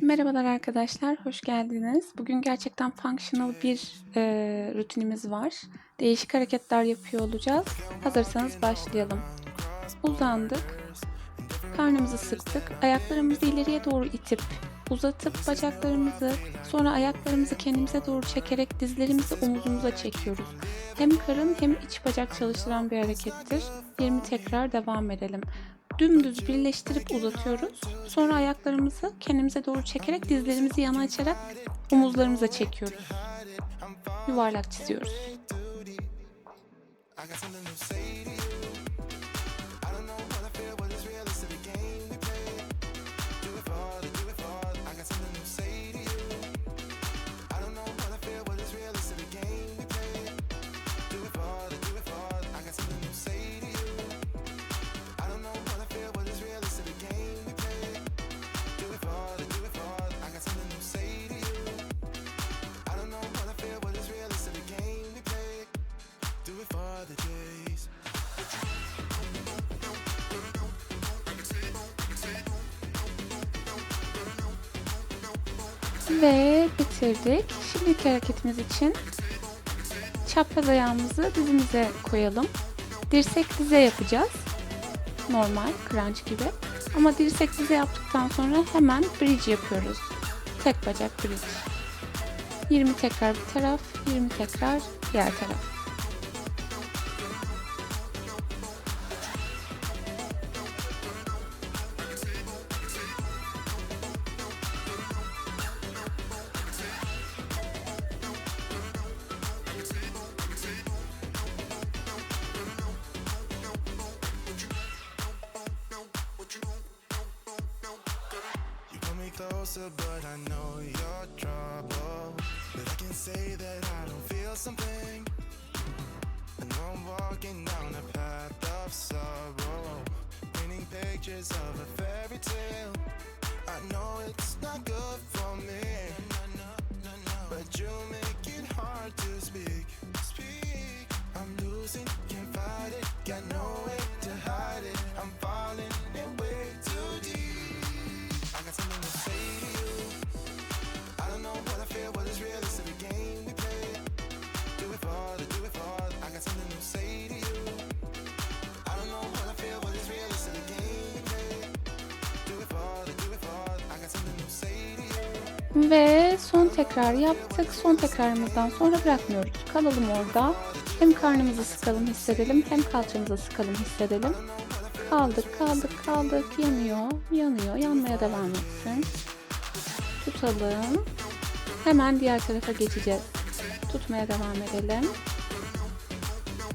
Merhabalar arkadaşlar, hoş geldiniz. Bugün gerçekten functional bir e, rutinimiz var. Değişik hareketler yapıyor olacağız. Hazırsanız başlayalım. Uzandık, karnımızı sıktık, ayaklarımızı ileriye doğru itip uzatıp bacaklarımızı, sonra ayaklarımızı kendimize doğru çekerek dizlerimizi omuzumuza çekiyoruz. Hem karın hem iç bacak çalıştıran bir harekettir. 20 tekrar devam edelim dümdüz birleştirip uzatıyoruz. Sonra ayaklarımızı kendimize doğru çekerek dizlerimizi yana açarak omuzlarımıza çekiyoruz. Yuvarlak çiziyoruz. Ve bitirdik. Şimdiki hareketimiz için çapraz ayağımızı dizimize koyalım. Dirsek dize yapacağız. Normal crunch gibi. Ama dirsek dize yaptıktan sonra hemen bridge yapıyoruz. Tek bacak bridge. 20 tekrar bir taraf, 20 tekrar diğer taraf. Closer, but I know you're trouble. But I can say that I don't feel something. And I'm walking down a path of sorrow, painting pictures of a fairy tale. I know it's not good Ve son tekrar yaptık. Son tekrarımızdan sonra bırakmıyoruz. Kalalım orada. Hem karnımızı sıkalım hissedelim hem kalçamızı sıkalım hissedelim. Kaldık kaldık kaldık yanıyor yanıyor yanmaya devam etsin. Tutalım. Hemen diğer tarafa geçeceğiz. Tutmaya devam edelim.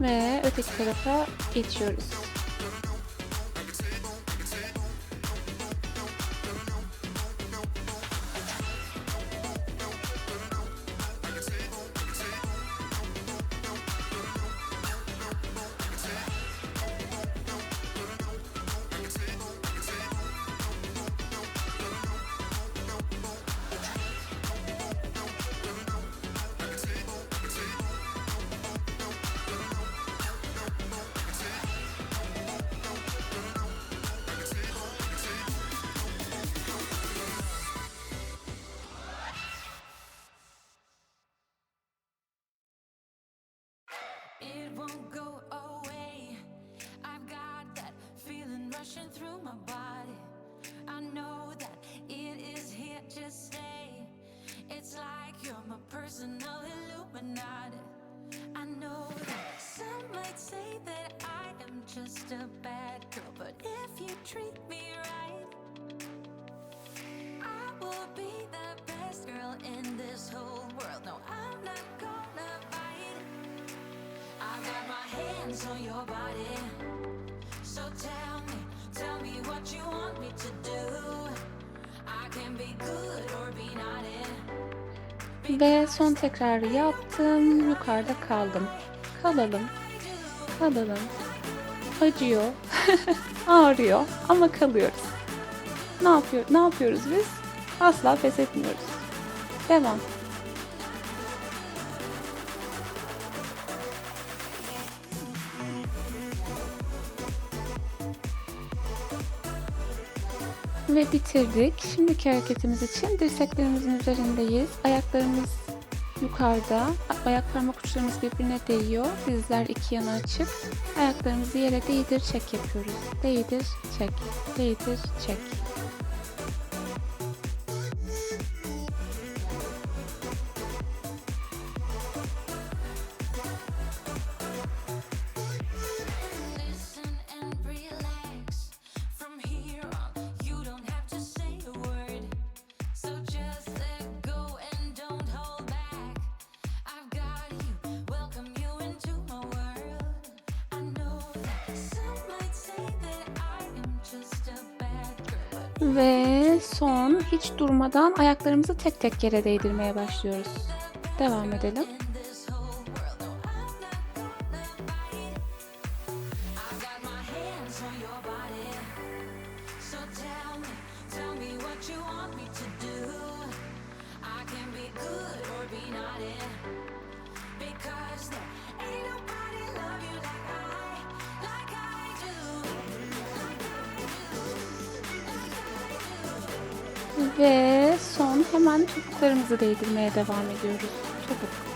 Ve öteki tarafa geçiyoruz. It won't go away. I've got that feeling rushing through my body. I know that it is here to stay. It's like you're my personal Illuminati. I know that some might say that I am just a bad girl, but if you treat me hands on your body. So tell me, tell me what you want me to do. I can be good or be naughty. Ve son tekrarı yaptım. Yukarıda kaldım. Kalalım. Kalalım. Acıyor. Ağrıyor ama kalıyoruz. Ne yapıyor? Ne yapıyoruz biz? Asla pes etmiyoruz. Devam. Ve bitirdik. Şimdiki hareketimiz için dirseklerimizin üzerindeyiz. Ayaklarımız yukarıda. Ayak parmak uçlarımız birbirine değiyor. Dizler iki yana açık. Ayaklarımızı yere değdir çek yapıyoruz. Değdir çek. Değdir çek. Ve son hiç durmadan ayaklarımızı tek tek yere değdirmeye başlıyoruz. Devam edelim. Ve son hemen topuklarımızı değdirmeye devam ediyoruz. Topuk.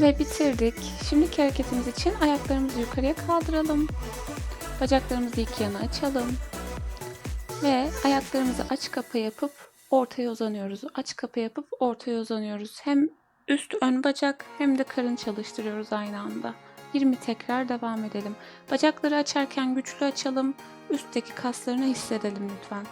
Ve bitirdik. Şimdiki hareketimiz için ayaklarımızı yukarıya kaldıralım. Bacaklarımızı iki yana açalım. Ve ayaklarımızı aç kapa yapıp ortaya uzanıyoruz. Aç kapa yapıp ortaya uzanıyoruz. Hem üst ön bacak hem de karın çalıştırıyoruz aynı anda. 20 tekrar devam edelim. Bacakları açarken güçlü açalım. Üstteki kaslarını hissedelim lütfen.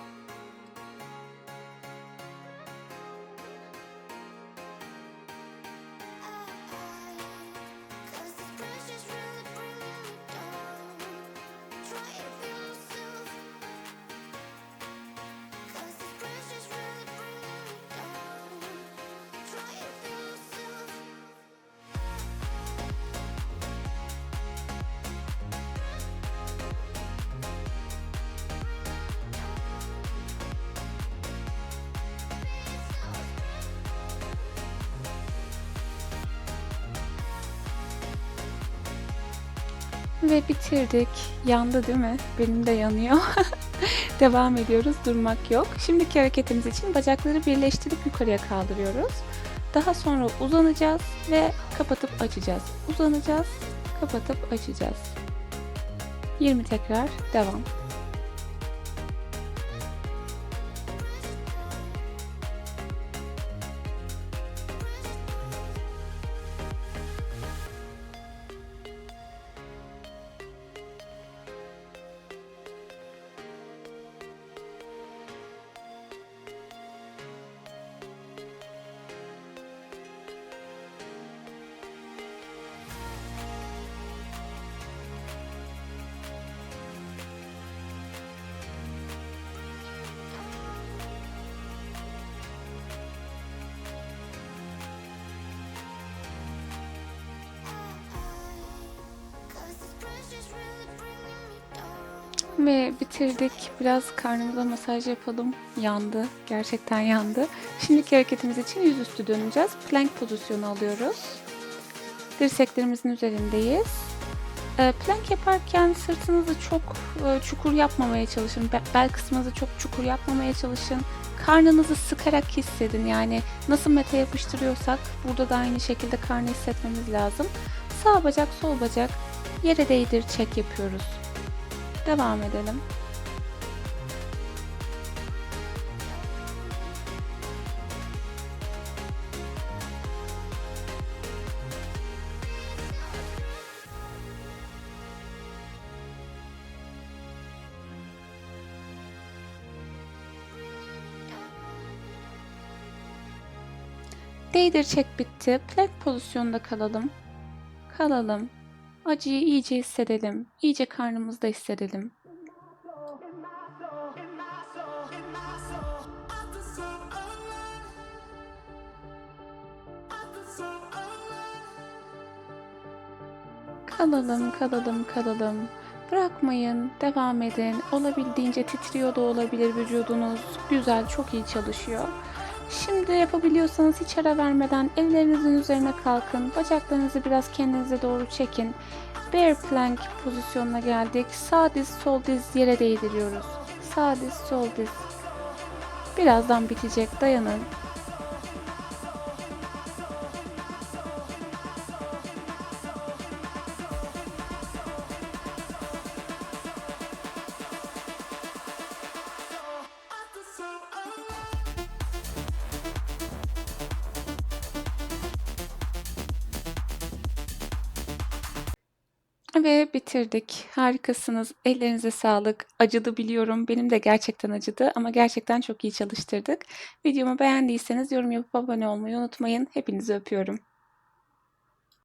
Ve bitirdik. Yandı değil mi? Benim de yanıyor. Devam ediyoruz. Durmak yok. Şimdiki hareketimiz için bacakları birleştirip yukarıya kaldırıyoruz. Daha sonra uzanacağız ve kapatıp açacağız. Uzanacağız, kapatıp açacağız. 20 tekrar devam. Ve bitirdik. Biraz karnımıza masaj yapalım. Yandı. Gerçekten yandı. Şimdiki hareketimiz için yüzüstü döneceğiz. Plank pozisyonu alıyoruz. Dirseklerimizin üzerindeyiz. Ee, Plank yaparken sırtınızı çok e, çukur yapmamaya çalışın. Be- Bel kısmınızı çok çukur yapmamaya çalışın. Karnınızı sıkarak hissedin. Yani nasıl mete yapıştırıyorsak burada da aynı şekilde karnı hissetmemiz lazım. Sağ bacak, sol bacak yere değdir çek yapıyoruz. Devam edelim. Değdir çek bitti. Plank pozisyonunda kalalım. Kalalım. Acıyı iyice hissedelim. iyice karnımızda hissedelim. Kalalım, kalalım, kalalım. Bırakmayın, devam edin. Olabildiğince titriyor da olabilir vücudunuz. Güzel, çok iyi çalışıyor. Şimdi yapabiliyorsanız hiç ara vermeden ellerinizin üzerine kalkın. Bacaklarınızı biraz kendinize doğru çekin. Bear plank pozisyonuna geldik. Sağ diz, sol diz yere değdiriyoruz. Sağ diz, sol diz. Birazdan bitecek. Dayanın. Ve bitirdik. Harikasınız. Ellerinize sağlık. Acıdı biliyorum. Benim de gerçekten acıdı ama gerçekten çok iyi çalıştırdık. Videomu beğendiyseniz yorum yapıp abone olmayı unutmayın. Hepinizi öpüyorum.